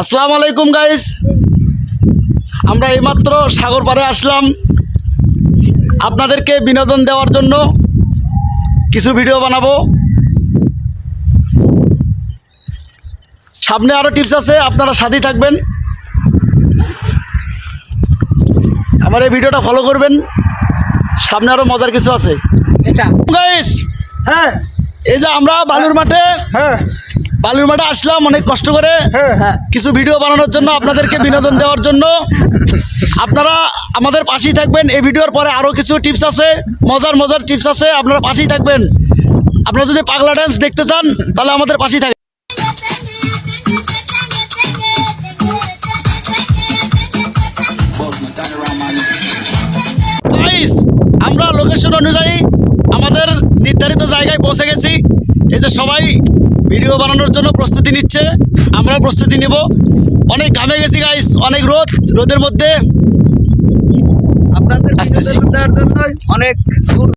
আসসালামু আলাইকুম গাইস আমরা এইমাত্র সাগর পাড়ে আসলাম। আপনাদেরকে বিনোদন দেওয়ার জন্য কিছু ভিডিও বানাবো। সামনে আরও টিপস আছে আপনারা সাথেই থাকবেন। আমার এই ভিডিওটা ফলো করবেন। সামনে আরও মজার কিছু আছে। গাইস হ্যাঁ এই যে আমরা বালুর মাঠে হ্যাঁ। বালুর মাঠে আসলাম অনেক কষ্ট করে। হ্যাঁ। হ্যাঁ। কিছু ভিডিও বানানোর জন্য আপনাদেরকে বিনোদন দেওয়ার জন্য। আপনারা আমাদের পাশেই থাকবেন এই ভিডিওর পরে আরও কিছু টিপস আছে মজার মজার টিপস আছে আপনারা পাশেই থাকবেন। আপনারা যদি পাগলা ডান্স দেখতে চান তাহলে আমাদের পাশেই থাকবেন আমরা লোকেশন অনুযায়ী আমাদের নির্ধারিত জায়গায় পৌঁছে গেছি। এই যে সবাই ভিডিও বানানোর জন্য প্রস্তুতি নিচ্ছে। আমরাও প্রস্তুতি নিব। অনেক ঘামে গেছি গাইস অনেক রোদ। রোদের মধ্যে আপনাদের অনেক দূর